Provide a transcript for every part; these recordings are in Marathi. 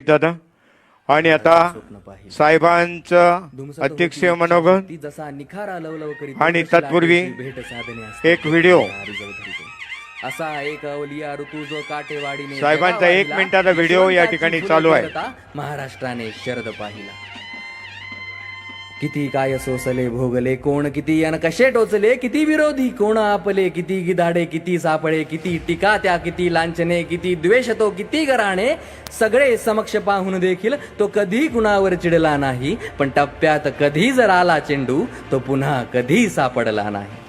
दादा आणि आता साहेबांचं अध्यक्षीय मनोगत जसा निखारा आणि तत्पूर्वी भेट साधने. एक व्हिडिओ. असा एक अवलिया ऋतू जो काटेवाडीने साहेबांचा एक मिनिटाचा व्हिडिओ या ठिकाणी चालू आहे. महाराष्ट्राने शरद पाहिला किती काय सोसले भोगले कोण किती यान कसे टोचले किती विरोधी कोण आपले किती गिधाडे किती सापळे किती टीका त्या किती लांछने किती द्वेष तो किती गराणे सगळे समक्ष पाहून देखील तो कधी कुणावर चिडला नाही. पण टप्प्यात कधी जर आला चेंडू तो पुन्हा कधी सापडला नाही.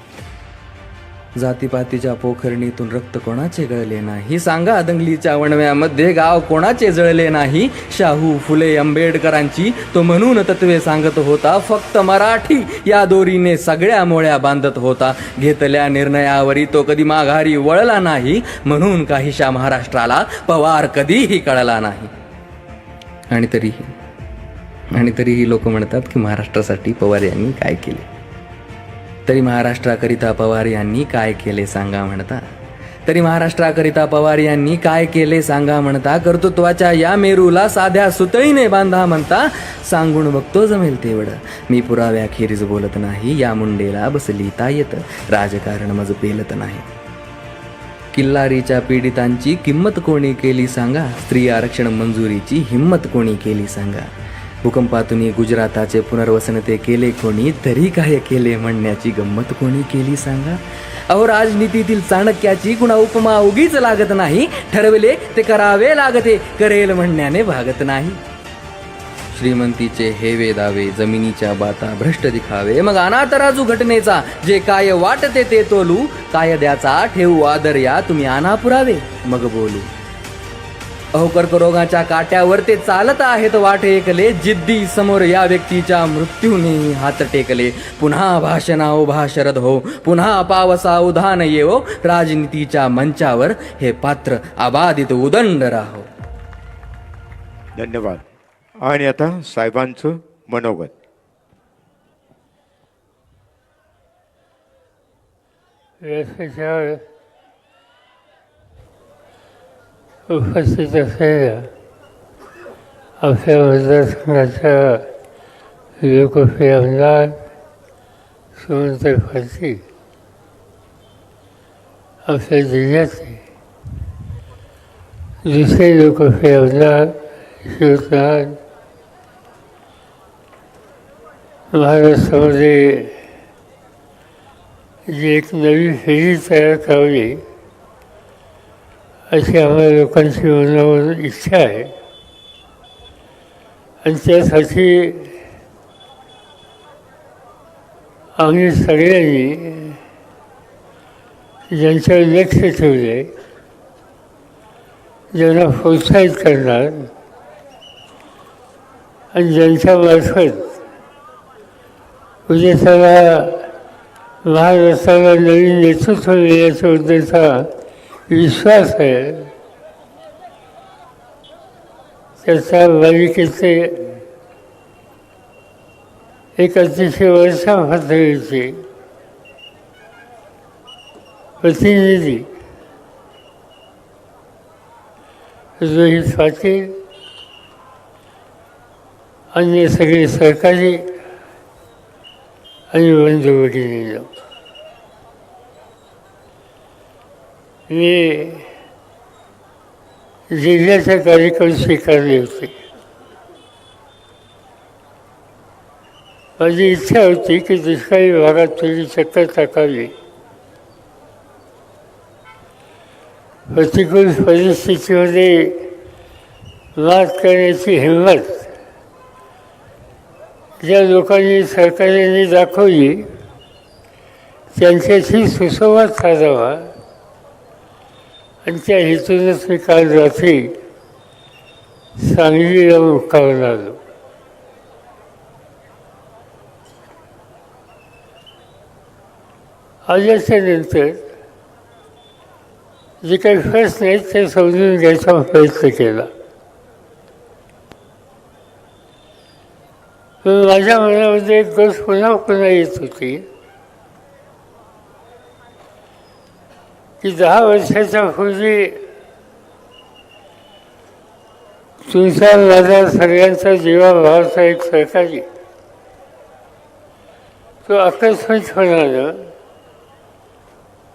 जातीपातीच्या पोखरणीतून रक्त कोणाचे गळले नाही? सांगा दंगलीच्या वणव्यामध्ये गाव कोणाचे जळले नाही? शाहू फुले आंबेडकरांची तो म्हणून तत्वे सांगत होता फक्त मराठी या दोरीने सगळ्या मोळ्या बांधत होता. घेतल्या निर्णयावरी तो कधी माघारी वळला नाही म्हणून काहीशा महाराष्ट्राला पवार कधीही कळला नाही. आणि तरीही आणि तरीही लोक म्हणतात की महाराष्ट्रासाठी पवार यांनी काय केले? तरी महाराष्ट्राकरिता पवार यांनी काय केले सांगा म्हणता. तरी महाराष्ट्राकरिता पवार यांनी काय केले सांगा म्हणता. कर्तृत्वाच्या या मेरूला साध्या सुतळीने बांधा म्हणता. सांगून बघतो जमेल तेवढं. मी पुराव्याखेरीज बोलत नाही. या मुंडेला बसली तायत राजकारण मज पेलत नाही. किल्लारीच्या पीडितांची किंमत कोणी केली सांगा. स्त्री आरक्षण मंजुरीची हिंमत कोणी केली सांगा. भूकंपातून गुजराताचे पुनर्वसन ते केले कोणी तरी काय केले म्हणण्याची गंमत कोणी केली सांगा? अहो राजनीतीतील चाणक्याची कुणा उपमा उगीच लागत नाही. ठरवले ते करावे लागते करेल म्हणण्याने भागत नाही. श्रीमंतीचे हेवे दावे जमिनीच्या बाता भ्रष्ट दिखावे. मग अनातराजू घटनेचा जे काय वाटते ते तोलू. कायद्याचा ठेवू आदर या तुम्ही आना पुरावे मग बोलू. अहो कर्करोगाच्या काट्यावर ते चालत आहेत वाट एकले जिद्दी समोर या व्यक्तीच्या मृत्यूने हात टेकले. पुन्हा भाषणा उभा शरद हो. पुन्हा पावसा उधान येवो. राजनीतीच्या मंचावर हे पात्र अबाधित उदंड राहो. धन्यवाद. आणि आता साहेबांचं मनोगत. उपस्थित असलेल्या आमच्या मतदारसंघाच्या लोकप्रिय आमदार सुमंत फारसी आमच्या जिल्ह्याचे दुसरे लोकप्रिय आमदार शिवनाथ महाराष्ट्रामध्ये जी एक नवी फेरी तयार करावी अशी आम्हाला लोकांची मनावर इच्छा आहे. आणि त्यासाठी आम्ही सगळ्यांनी ज्यांच्यावर लक्ष ठेवले ज्यांना प्रोत्साहित करणार आणि ज्यांच्यामार्फत उद्या त्याला महाराष्ट्राला नवीन नेतृत्व देण्याच्याबद्दलचा विश्वास आहे त्याचा मालिकेचे एक अतिशय वर्षा पातळीचे प्रतिनिधी रोहित पाटील अन्य सगळे सहकारी आणि बंधू मी जिल्ह्याचा कार्यक्रम स्वीकारले होते. माझी इच्छा होती की दुष्काळी भागात थोडी चक्कर टाकावी प्रतिकूल परिस्थितीमध्ये मात करण्याची हिंमत ज्या लोकांनी सरकारने दाखवली त्यांच्याशी सुसंवाद साधावा. आणि त्या हेतूनच मी काल रात्री सांगलीला मुक्कावून आलो आल्याच्यानंतर जे काही प्रश्न आहेत ते समजून घ्यायचा प्रयत्न केला. पण माझ्या मनामध्ये एक गोष्ट पुन्हा पुन्हा येत होती. की दहा वर्षाच्या पूर्वी तुमचा माझा सगळ्यांचा जीवाभावाचा एक सहकारी. तो आकस्मिकपणानं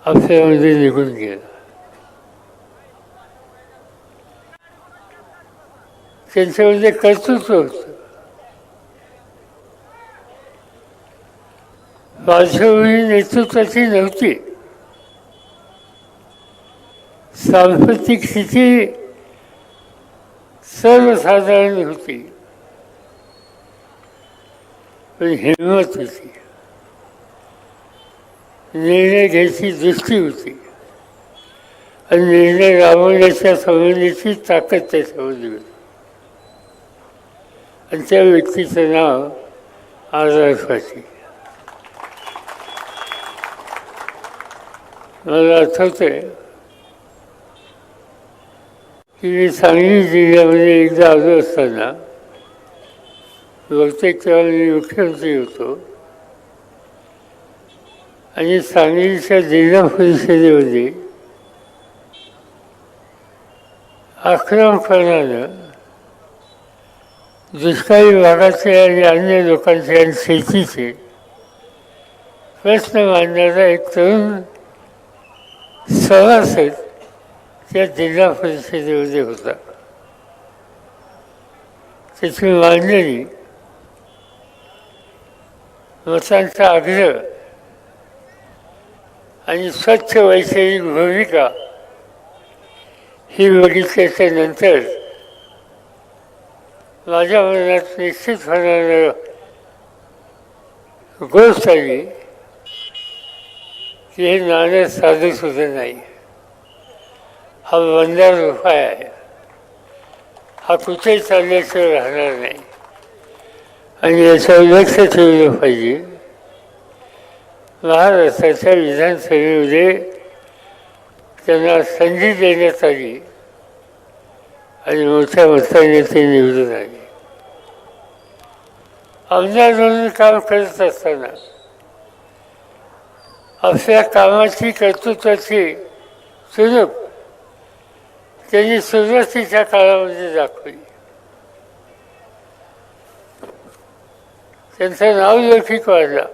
आपल्यामध्ये निघून गेला. त्यांच्यामध्ये कर्तृत्व होतं. पार्श्वभूमी नेतृत्वाची नव्हती. सांस्कृतिक स्थिती सर्वसाधारण होती. पण हिंमत होती. निर्णय घ्यायची दृष्टी होती. आणि निर्णय राबवण्याच्या संबंधीची ताकद त्याच्यामध्ये होती. आणि त्या व्यक्तीचं नाव आझाद मला मला आहे की सांगली जिल्ह्यामध्ये एकदा आलो असताना बहुतेक तेव्हा मी मुख्यमंत्री होतो. आणि सांगलीच्या जिल्हा परिषदेमध्ये आक्रमकपणानं दुष्काळी भागाचे आणि अन्य लोकांचे आणि शेतीचे प्रश्न मांडणारा एक तरुण सभासद त्या जिल्हा परिषदेमध्ये होता. त्याची मांडणी मतांचा आग्रह आणि स्वच्छ वैचारिक भूमिका ही बघितल्याच्या नंतर माझ्या मनात निश्चित होणारं गोष्ट आली की हे नाणं साधू सुद्धा नाही. हा। बंदार उपाय आहे हा कुठे चालल्याशिवाय राहणार नाही आणि याच्यावर लक्ष ठेवलं पाहिजे महाराष्ट्राच्या विधानसभेमध्ये त्यांना संधी देण्यात आली आणि मोठ्या मताने ते निवडून आले आमदार म्हणून काम करत असताना आपल्या कामाची कर्तृत्वाची चुनूक त्यांनी सुरुवातीच्या काळामध्ये दाखवली. त्यांचं नाव लौकिक वाढला.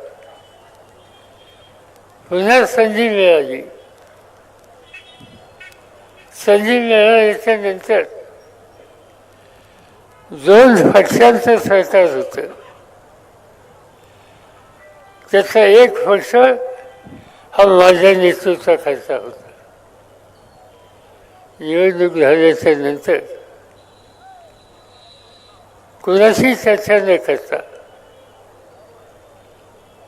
पुन्हा संधी मिळाली. संधी मिळाल्याच्या नंतर दोन पक्षांचं सरकार होतं. त्याचा एक पक्ष हा माझ्या नेतृत्वाखालचा होता. निवडणूक झाल्याच्यानंतर कुणाशी चर्चा न करता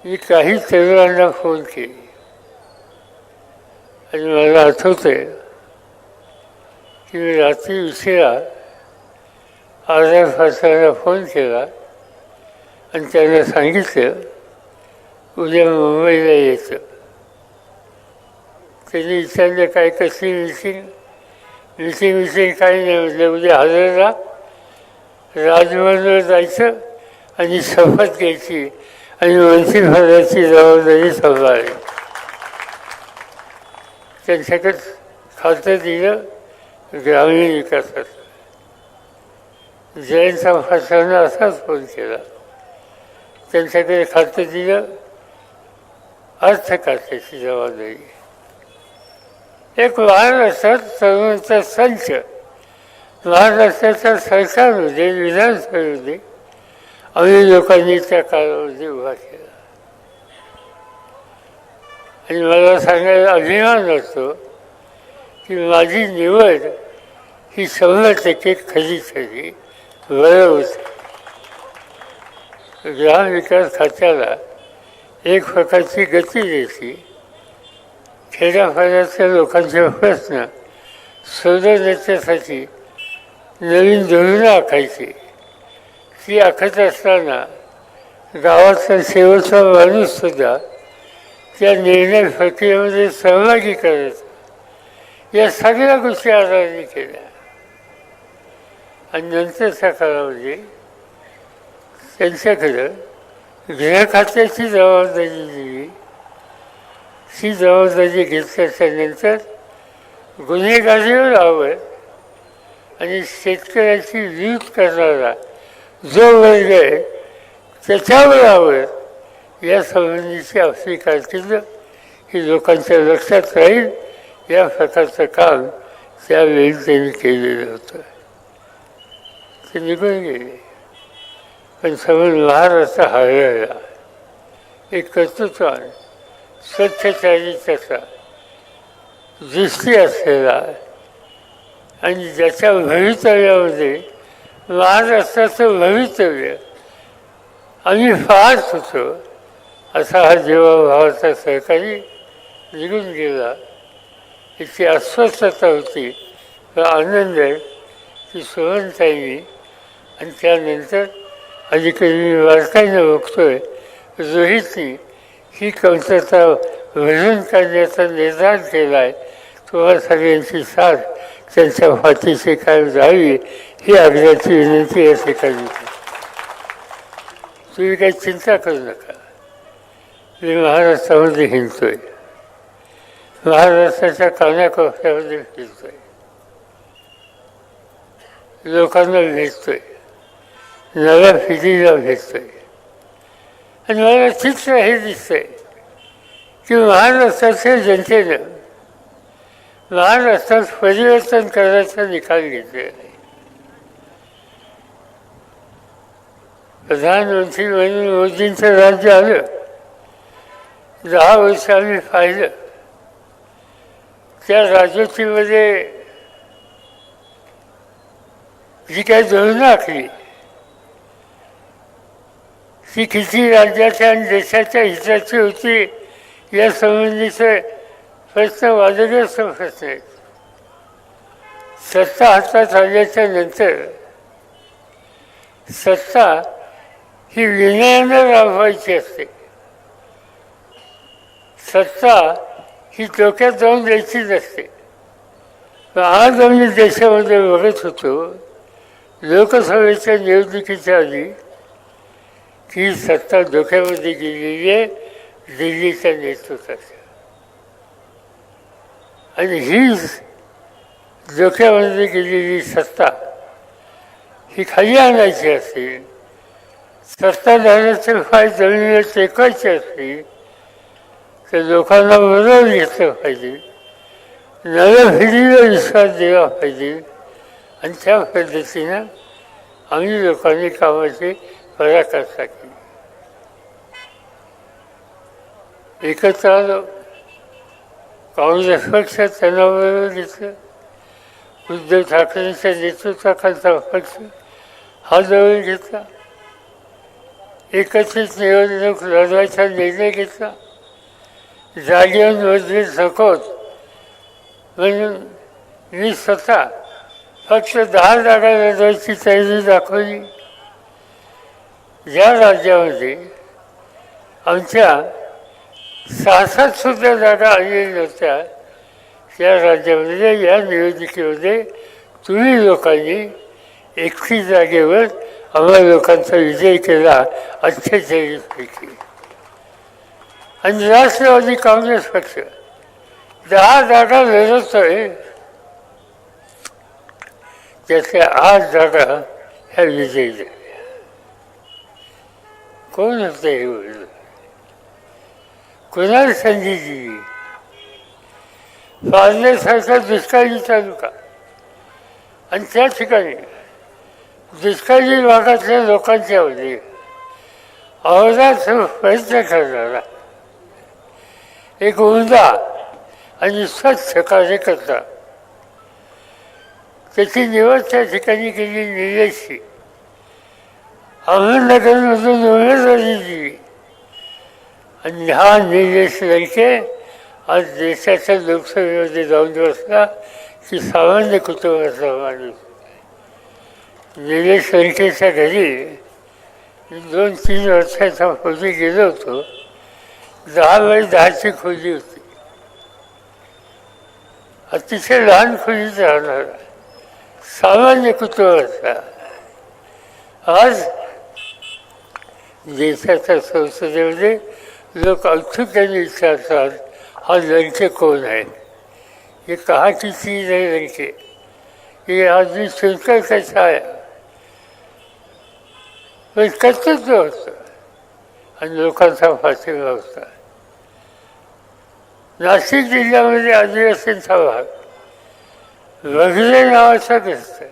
मी काही तरुणांना फोन केले. आणि मला आठवतंय की मी रात्री उशिरा अर्ध्या फासाला फोन केला आणि त्यांना सांगितलं उद्या मुंबईला यायचं. त्यांनी विचारलं काय कसली मिटिंग विषयी विषयी काही नाही म्हटलं म्हणजे हजरला. राजभवनवर जायचं आणि शपथ घ्यायची. आणि मंत्रिपदाची जबाबदारी सांभाळली त्यांच्याकडे खातं दिलं ग्रामीण विकासाचं. जयंत संभाषणानं असाच फोन केला. त्यांच्याकडे खातं दिलं अर्थ खात्याची जबाबदारी. एक महाराष्ट्रात तरुणांचा संच. महाराष्ट्राच्या सरकारमध्ये विधानसभेमध्ये आम्ही लोकांनी त्या काळामध्ये उभा केला. आणि मला सांगायला अभिमान वाटतो की माझी निवड ही शंभर टक्के खरी खरी बरं होतं ग्रामविकास खात्याला एक प्रकारची गती द्यायची खेड्यापाड्यातल्या लोकांचे प्रश्न सोडवण्याच्यासाठी नवीन धोरणं आखायची. ती आखत असताना गावातला शेवटचा माणूससुद्धा त्या निर्णय प्रक्रियेमध्ये सहभागी करत या सगळ्या गोष्टी आधाराने केल्या. आणि नंतरच्या काळामध्ये त्यांच्याकडं गृह खात्याची जबाबदारी दिली ही जबाबदारी घेतल्याच्या नंतर गुन्हेगारीवर हवं आणि शेतकऱ्याची वीज करणारा जो वर्ग आहे त्याच्याबरोबर या संबंधीची आपली कारकीर्द ही लोकांच्या लक्षात राहील. या प्रकारचं काम त्यावेळी त्यांनी केलेलं होतं. ते निघून गेले. पण समज महाराष्ट्र हरवला एक कर्तृत्वान स्वच्छचारी तसा दृष्टी असलेला आणि ज्याच्या भवितव्यामध्ये महाराष्ट्राचं भवितव्य आम्ही पाहत होतो असा हा जीवाभावाचा सहकारी निघून गेला. याची अस्वस्थता होती व आनंद ती की आणि त्यानंतर अलीकडे मी वारकाईनं बघतोय रोहितनी ही कमतरता भरून काढण्याचा निर्धार केला आहे तुम्हाला सगळ्यांची साथ त्यांच्या फातीशी काय जावी ही आग्रहाची विनंती या ठिकाणी तुम्ही काही चिंता करू नका. मी महाराष्ट्रामध्ये हिंडतोय. महाराष्ट्राच्या कानाकोपऱ्यामध्ये फिरतोय लोकांना भेटतोय. नव्या पिढीला भेटतोय. आणि मला चित्र हे दिसतंय की महाराष्ट्राच्या जनतेनं महाराष्ट्रात परिवर्तन करायचा निकाल घेतलेला आहे. प्रधानमंत्री नरेंद्र मोदींचं राज्य आलं दहा वर्ष आम्ही पाहिलं. त्या राजवटीमध्ये जी काही धोरणं आखली ती किती राज्याच्या आणि देशाच्या हिताची होती या संबंधीचे प्रश्न वादग्रस्त प्रश्न आहेत सत्ता हातात आल्याच्यानंतर सत्ता ही विनयानं राबवायची असते. सत्ता ही डोक्यात जाऊन द्यायची नसते. आज आम्ही देशामध्ये बघत होतो लोकसभेच्या निवडणुकीच्या आधी ती सत्ता डोक्यामध्ये गेलेली आहे दिल्लीच्या नेतृत्वाच्या आणि ही डोक्यामध्ये गेलेली सत्ता ही खाली आणायची असेल सत्ताधाऱ्याचे फाय जमिनीला टेकायचे असतील तर लोकांना बरोबर घेतलं पाहिजे नव्या पिढीला विश्वास दिला पाहिजे. आणि त्या पद्धतीनं आम्ही लोकांनी कामाची पराकाष्ठा केली. एकत्र काँग्रेस पक्ष त्यांना बरोबर उद्धव ठाकरेंच्या नेतृत्वाखालचा पक्ष हा जवळ घेतला. एकत्रित निवडणूक लढवायचा निर्णय घेतला. जागेवर मजबूत नकोत म्हणून मी स्वतः फक्त दहा जागा लढवायची तयारी दाखवली. ज्या राज्यामध्ये आमच्या सात सुद्धा जागा आलेल्या नव्हत्या त्या राज्यामध्ये या निवडणुकीमध्ये तुम्ही लोकांनी एकतीस जागेवर आम्हा लोकांचा विजय केला अठ्ठेचाळीसपैकी आणि राष्ट्रवादी काँग्रेस पक्ष दहा जागा आहे. त्यातल्या आठ जागा ह्या विजयी झाल्या. कोण होतं हे बोललं कुणाल संधीजी दिली दुष्काळी तालुका. आणि त्या ठिकाणी दुष्काळी भागातल्या लोकांच्या मध्ये अहोरात प्रयत्न करणारा. एक उमदा आणि स्वच्छ कार्यकर्ता. त्याची निवड त्या ठिकाणी केली निलेशची अहमदनगरमधून उमेदवारी दिली आणि हा निर्देश द्यायचे आज देशाच्या लोकसभेमध्ये जाऊन बसला की सामान्य कुटुंबाचा माणूस निलेश लडकेच्या घरी दोन तीन वर्षाचा खोली गेलो होतो. दहा बाय दहाची खोली होती. अतिशय लहान खोलीत राहणार सामान्य कुटुंबाचा. आज देशाच्या संसदेमध्ये लोक औत्सुक्याने विचारतात हा लडके कोण आहे हे कहाँ की चीज़ आहे लंके ये आदमी सुनकर कैसा आया पण कर्तव्य होतं आणि लोकांचा पाठिंबा होता नाशिक जिल्ह्यामध्ये आदिवासींचा भाग वगैरे नावाचा ग्रस्त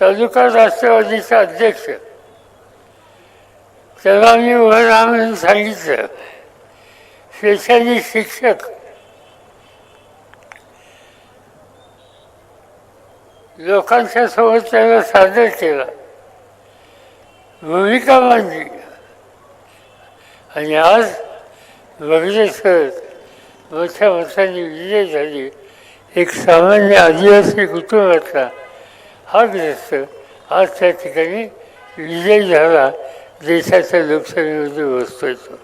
तालुका राष्ट्रवादीचा अध्यक्ष. तेव्हा मी उभं म्हणून सांगितलं शैक्षणिक शिक्षक. लोकांच्या सोबत त्याला सादर केला. भूमिका मांडली. आणि आज वगैरे मोठ्या मतांनी विजय झाली. एक सामान्य आदिवासी कुटुंबातला हा ग्रस्त आज त्या ठिकाणी विजय झाला. देशाच्या लोकसभेमध्ये वस्तू येतो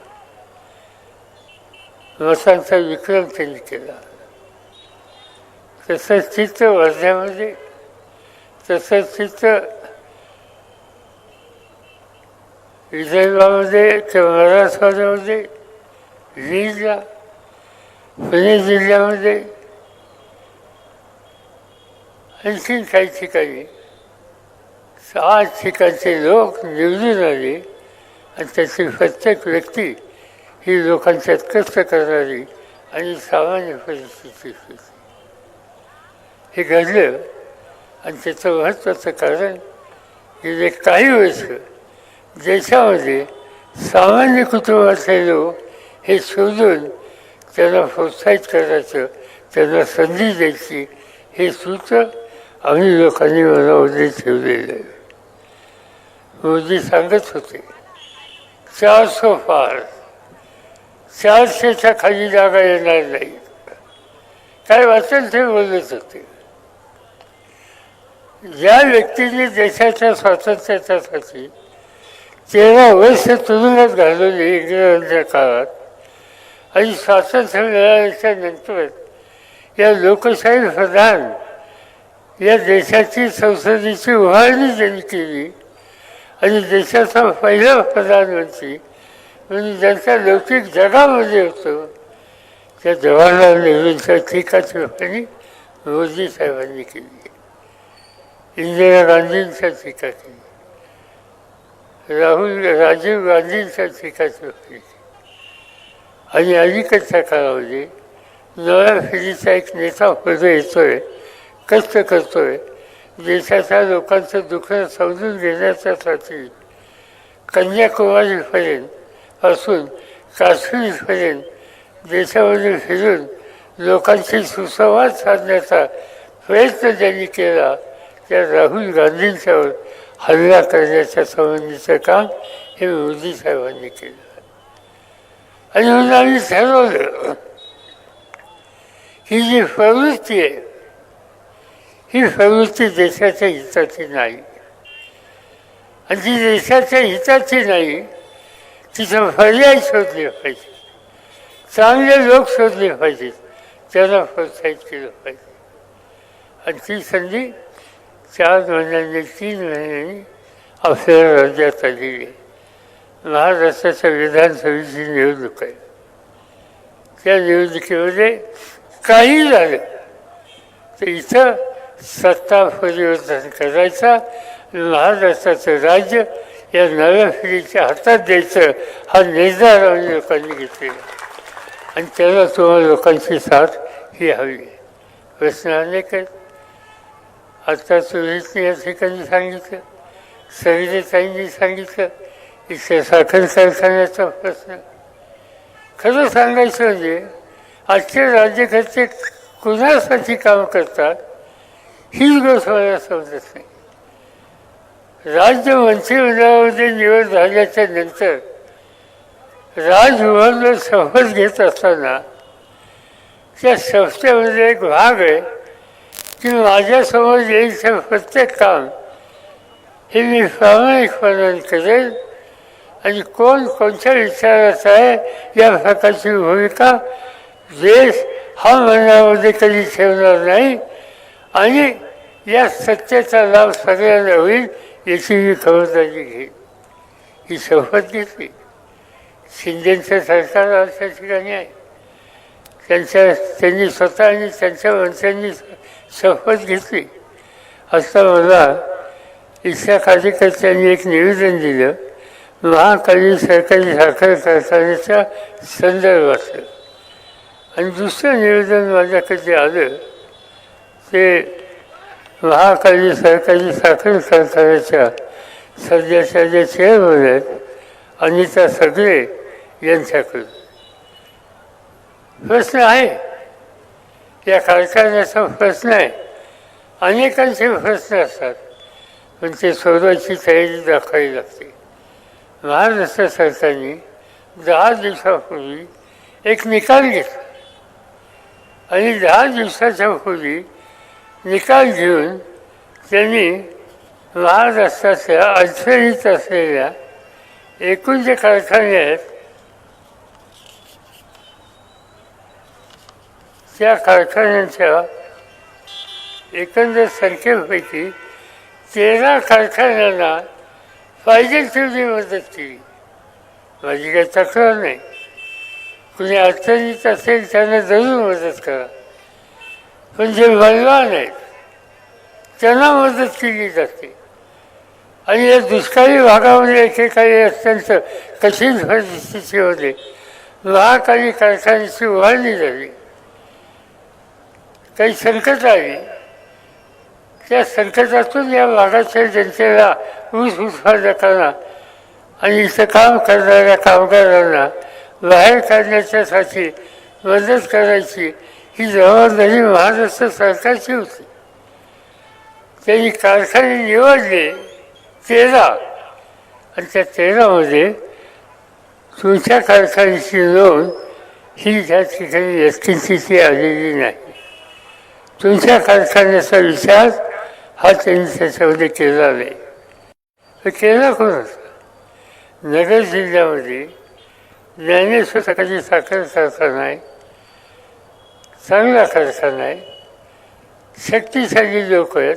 मतांचा विक्रम त्यांनी केला. तसंच चित्र वर्ध्यामध्ये तसंच चित्र विदर्भामध्ये किंवा मराठवाड्यामध्ये बीडला पुणे जिल्ह्यामध्ये आणखी काही ठिकाणी आठ ठिकाणचे लोक निवडून आले आणि त्याची प्रत्येक व्यक्ती ही लोकांच्यात कष्ट करणारी आणि सामान्य परिस्थिती होती. हे घडलं आणि त्याचं महत्त्वाचं कारण गेले काही वर्ष देशामध्ये सामान्य कुटुंबातले लोक हे शोधून त्यांना प्रोत्साहित करायचं त्यांना संधी द्यायची हे सूत्र आम्ही लोकांनी मनामध्ये ठेवलेलं आहे. मोदी सांगत होते चारशे फार चारशेच्या खाली जागा येणार नाही. काय वाचेल ते बोलत होते. ज्या व्यक्तीने देशाच्या स्वातंत्र्यासाठी तेरा वर्ष तुरुंगात घालवली इंग्रजांच्या काळात आणि स्वातंत्र्य मिळाल्याच्या नंतर या लोकशाही प्रधान या देशाची संसदेची उभारणी ज्यांनी केली आणि देशाचा पहिला प्रधानमंत्री म्हणजे ज्यांचा लौकिक जगामध्ये होतो त्या जवाहरलाल नेहरूंच्या टीका टिप्पणी मोदी साहेबांनी केली इंदिरा गांधींच्या टीका केली राहुल राजीव गांधींच्या टीका टिप्पणी आणि अलीकडच्या काळामध्ये नव्या फेरीचा एक नेता पुढे येतोय कष्ट करतोय देशाच्या लोकांचं दुःख समजून घेण्याच्यासाठी कन्याकुमारीपर्यंत असून काश्मीरपर्यंत देशामध्ये फिरून लोकांशी सुसंवाद साधण्याचा प्रयत्न ज्यांनी केला. त्या राहुल गांधींच्यावर हल्ला करण्याच्या संबंधीचं काम हे मोदी साहेबांनी केलं. आणि म्हणून आम्ही ठरवलं ही जी प्रवृत्ती आहे ही प्रवृत्ती देशाच्या हिताची नाही. आणि जी देशाच्या हिताची नाही तिथं पर्याय शोधले पाहिजे. चांगले लोक शोधले पाहिजेत त्यांना प्रोत्साहित केलं पाहिजे. आणि ती संधी चार महिन्यांनी तीन महिन्यांनी आपल्या राज्यात आलेली आहे. महाराष्ट्राच्या विधानसभेची निवडणूक आहे. त्या निवडणुकीमध्ये काही झालं तर इथं सत्ता परिवर्तन करायचा. महाराष्ट्राचं राज्य या नव्या पिढीच्या हातात द्यायचं हा निर्धार आम्ही लोकांनी घेतलेला आणि त्याला तुम्हाला लोकांची साथ ही हवी आहे. प्रश्न अनेक आहेत आता सुरेशने या ठिकाणी सांगितलं. सविताईंनी सांगितलं. इथल्या साखर कारखान्याचा प्रश्न. खरं सांगायचं म्हणजे आजचे राज्यकर्ते कुणासाठी काम करतात? हीच गोष्ट मला समजत नाही राज्य मंत्रिमंडळामध्ये निवड झाल्याच्यानंतर राजभवनवर शपथ घेत असताना त्या संस्थेमध्ये एक भाग आहे की माझ्यासमोर येईल ते प्रत्येक काम हे मी प्रामाणिकपणाने करेल आणि कोण कोणत्या विचाराचा आहे या प्रकारची भूमिका देश हा मनामध्ये कधी ठेवणार नाही आणि या सत्तेचा लाभ सगळ्यांना होईल याची मी खबरदारी घे ही शपथ घेतली. शिंदेचं सरकार अशा ठिकाणी आहे. त्यांच्या त्यांनी स्वतः आणि त्यांच्या मंत्र्यांनी शपथ घेतली. असं मला इथल्या कार्यकर्त्यांनी एक निवेदन दिलं. महाकाली सरकारी साखर कारखान्याच्या संदर्भात आणि दुसरं निवेदन माझ्याकडे आलं. ते महाकाली सरकारी साखर कारखान्याच्या सध्याच्या जे चेअरमन आहेत अनिता सगळे यांच्याकडून. प्रश्न आहे. या कारखान्याचा प्रश्न आहे. अनेकांचे प्रश्न असतात. पण ते सोडवायची तयारी दाखवावी लागते. महाराष्ट्र सरकारने दहा दिवसापूर्वी एक निकाल घेतला. आणि दहा दिवसाच्या पूर्वी निकाल घेऊन त्यांनी महाराष्ट्राच्या अडचणीत असलेल्या एकूण जे कारखाने आहेत त्या कारखान्यांच्या एकंदर संख्येपैकी तेरा कारखान्यांना पाहिजे तेवढी मदत केली. माझी काही तक्रार नाही. कुणी अडचणीत असेल त्यांना जरूर मदत करा. म्हणजे पण जे बलवान आहेत त्यांना मदत केली जाते. आणि या दुष्काळी भागामध्ये एकेकाळी अत्यंत कठीण परिस्थितीमध्ये महाकाली कारखान्याची उभारणी झाली. काही संकट आली. त्या संकटातून या भागाच्या जनतेला ऊस उत्पादकांना आणि इथं काम करणाऱ्या कामगारांना बाहेर काढण्याच्यासाठी मदत करायची ही जबाबदारी महाराष्ट्र सरकारची होती. त्यांनी कारखाने निवडले तेरा. आणि त्या तेरामध्ये तुमच्या कारखान्याची नोंद ही त्या ठिकाणी व्यक्तींची आलेली नाही. तुमच्या कारखान्याचा विचार हा त्यांनी त्याच्यामध्ये केला नाही. तर केला होता नगर जिल्ह्यामध्ये ज्ञानेश्वर सकाळची साखर कारखाना आहे. चांगला कारखाना आहे शक्तिशाली लोक आहेत.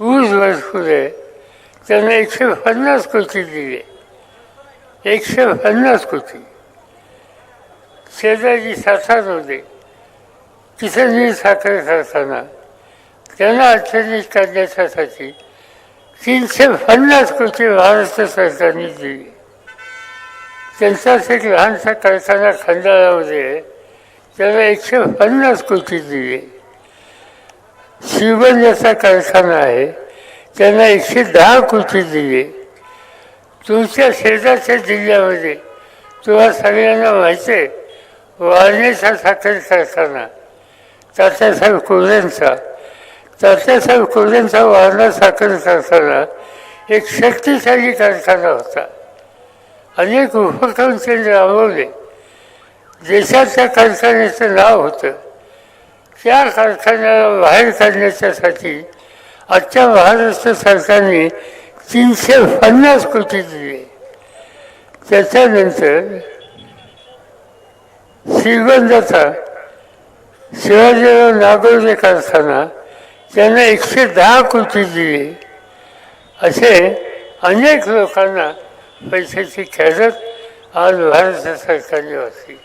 ऊस भरपूर आहे. त्यांना एकशे पन्नास कोटी दिले. एकशे पन्नास कोटी. शेजारी सातारमध्ये किसनवीर साखर कारखाना. त्यांना अडचणीत काढण्यासाठी तीनशे पन्नास कोटी महाराष्ट्र सरकारने दिली. त्यांचाच एक लहानसा कारखाना खंडाळामध्ये आहे. त्याला एकशे पन्नास कोटी दिले. शिवगंजाचा कारखाना आहे त्यांना एकशे दहा कोटी दिले. तुमच्या शेजारच्या जिल्ह्यामध्ये तुम्हा सगळ्यांना माहिती आहे वारणेचा साखर कारखाना तात्यासाहेब कोल्ह्यांचा तात्यासाहेब कोल्ह्यांचा वारणा साखर कारखाना एक शक्तिशाली कारखाना होता. अनेक उपक्रम त्यांनी राबवले. देशाच्या कारखान्याचं नाव होतं. त्या कारखान्याला बाहेर काढण्याच्यासाठी आजच्या महाराष्ट्र सरकारने तीनशे पन्नास कोटी दिले. त्याच्यानंतर श्रीगंधाचा शिवाजीराव नागोर्डे कारखाना त्यांना एकशे दहा कोटी दिले. असे अनेक लोकांना पैशाची खेळत आज भारत सरकारने वाचली.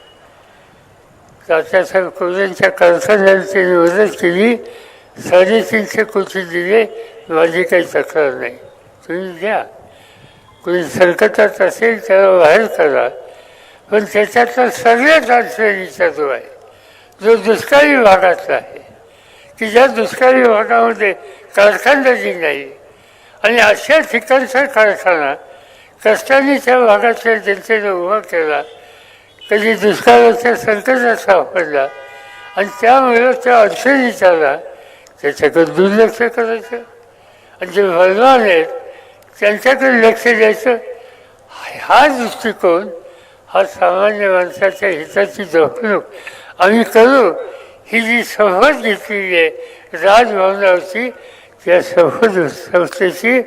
तात्यासाहेब कोल्यांच्या कारखान्याला त्यांनी मदत केली. साडेतीनशे कोटी दिले. माझी काही तक्रार नाही. तुम्ही द्या कोणी संकटात असेल त्याला बाहेर करा. पण त्याच्यातला सगळ्यात अडचणीचा जो आहे जो दुष्काळी भागातला आहे की ज्या दुष्काळी भागामध्ये कारखानदारी नाही आणि अशा ठिकाणचा कारखाना कष्टाने त्या भागातल्या जनतेने उभा केला कधी दुष्काळाच्या संकटात सापडला. आणि त्यामुळे त्या अडचणीत आला त्याच्याकडे दुर्लक्ष करायचं. आणि जे भगवान आहेत त्यांच्याकडे लक्ष द्यायचं. हा दृष्टिकोन हा सामान्य माणसाच्या हिताची जपणूक आम्ही करू. ही जी शपथ घेतलेली आहे राजभवनावरची त्या शपथ संस्थेची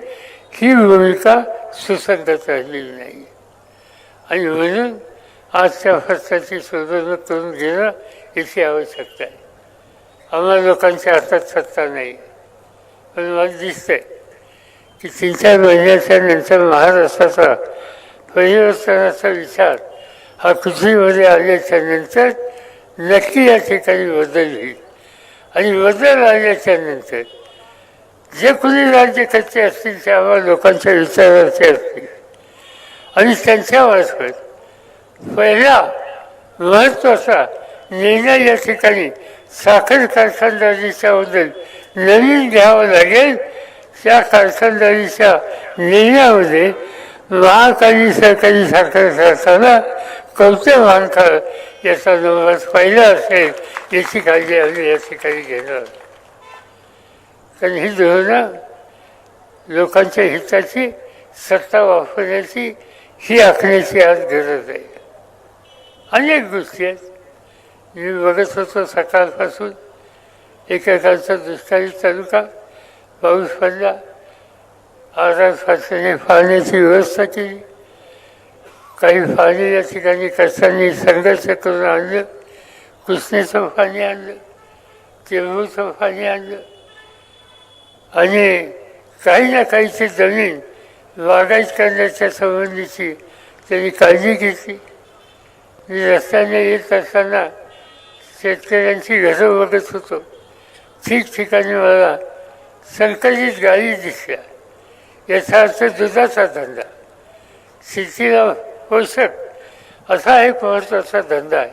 ही भूमिका सुसंगत राहिलेली नाही. आणि म्हणून आजच्या त्या फरसाची करून घेणं याची आवश्यकता आहे. आम्हाला लोकांच्या हातात सत्ता नाही. पण मला दिसतंय की तीन चार महिन्याच्या नंतर महाराष्ट्राचा परिवर्तनाचा विचार हा पृथ्वीमध्ये आल्याच्यानंतर नक्की या ठिकाणी बदल होईल. आणि बदल आल्याच्यानंतर जे कोणी राज्यकर्ते असतील ते आम्हाला लोकांच्या विचाराचे असतील. आणि त्यांच्यामार्फत पहिला महत्त्वाचा निर्णय या ठिकाणी साखर कारखानदारीच्या बद्दल नवीन घ्यावं लागेल. त्या कारखानदारीच्या निर्णयामध्ये महाकाली सरकारी साखर कारखाना कवते बांधकार याचा नंबर पहिला असेल याची काळजी आम्ही या ठिकाणी घेणार. कारण ही धोरणं लोकांच्या हिताची सत्ता वापरण्याची ही आखण्याची आज गरज आहे. अनेक गोष्टी आहेत. मी बघत होतो सकाळपासून एकेकांचा दुष्काळी तालुका पाऊस पडला. आरास फासने पाण्याची व्यवस्था केली. काही पाणी या ठिकाणी कष्टांनी संघर्ष करून आणलं. कृष्णेचं पाणी आणलं तेंबूचं पाणी आणलं. आणि काही ना काहीची जमीन वागायच करण्याच्या संबंधीची त्यांनी काळजी घेतली. रस्त्याने येत असताना शेतकऱ्यांची घरं बघत होतो. ठिकठिकाणी मला संकलित गाडी दिसल्या. याचा अर्थ दुधाचा धंदा. शेतीला पोषक असा एक महत्त्वाचा धंदा आहे.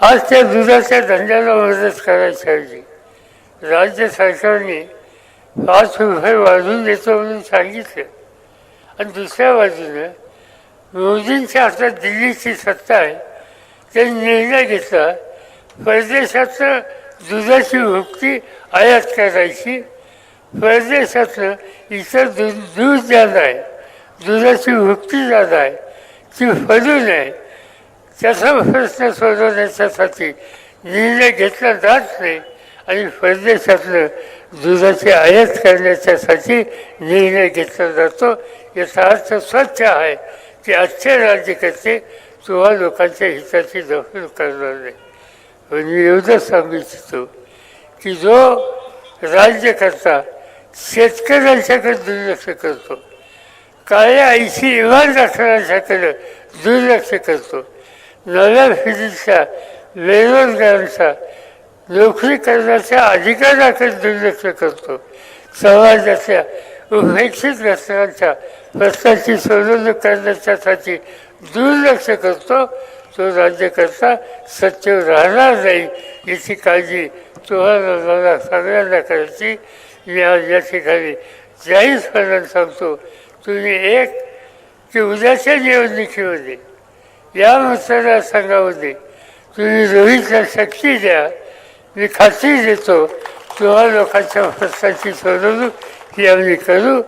आज त्या दुधाच्या धंद्याला मदत करायची ऐवजी राज्य सरकारने पाच रुपये वाढवून देतो म्हणून सांगितलं. आणि दुसऱ्या बाजूनं मोदींच्या हातात दिल्लीची सत्ता आहे त्यांनी निर्णय घेतला. परदेशातलं दुधाची भुकटी आयात करायची. परदेशातलं इतर दूध दूध ज्यादा आहे. दुधाची भुकटी ज्यादा आहे. ती फडू नये त्याचा प्रश्न सोडवण्याच्यासाठी निर्णय घेतला जात नाही आणि परदेशातलं दुधाची आयात करण्याच्यासाठी निर्णय घेतला जातो. याचा अर्थ स्वच्छ आहे. की आजचे राज्यकर्ते किंवा लोकांच्या हिताची दखल करणार. नाही पण मी एवढंच सांगू इच्छितो की जो राज्यकर्ता शेतकऱ्यांच्याकडे दुर्लक्ष करतो. काळ्या ऐशी इमान राखण्याच्याकडे दुर्लक्ष करतो. नव्या पिढीच्या बेरोजगारांचा नोकरी करण्याच्या अधिकाराकडे दुर्लक्ष करतो. समाजाच्या उपेक्षित घटनांच्या प्रश्नाची सोडवणूक करण्याच्यासाठी दुर्लक्ष करतो तो राज्यकर्ता सच्चव राहणार नाही याची काळजी तुम्हाला सगळ्यांना करायची. मी आज या ठिकाणी जाहीरपणाने सांगतो तुम्ही एक की उद्याच्या निवडणुकीमध्ये या मतदारसंघामध्ये तुम्ही रोहितला शक्ती द्या मी खात्री देतो तुम्हा लोकांच्या प्रश्नाची सोडवणूक ही आम्ही करू.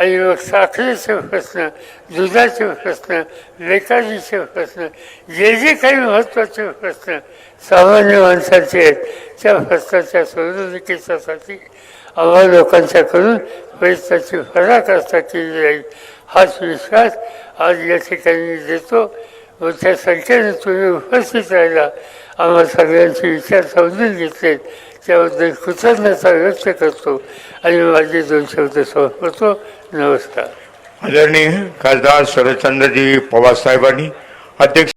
आणि मग साखरेचे प्रश्न दुधाचे प्रश्न बेकारीचे प्रश्न जे जे काही महत्त्वाचे प्रश्न सामान्य माणसाचे आहेत त्या प्रश्नाच्या सोडवणुकीसाठी आम्हा लोकांच्याकडून प्रयत्नाची पराकाष्ठा केली जाईल हाच विश्वास आज या ठिकाणी देतो मोठ्या संख्येने तुम्ही उपस्थित राहिला आम्हा सगळ्यांचे विचार समजून घेतले त्याबद्दल कृतज्ञता व्यक्त करतो आणि माझे दोन शब्द संपवतो नमस्कार. आदरणीय खासदार शरदचंद्रजी पवार साहेबांनी अध्यक्ष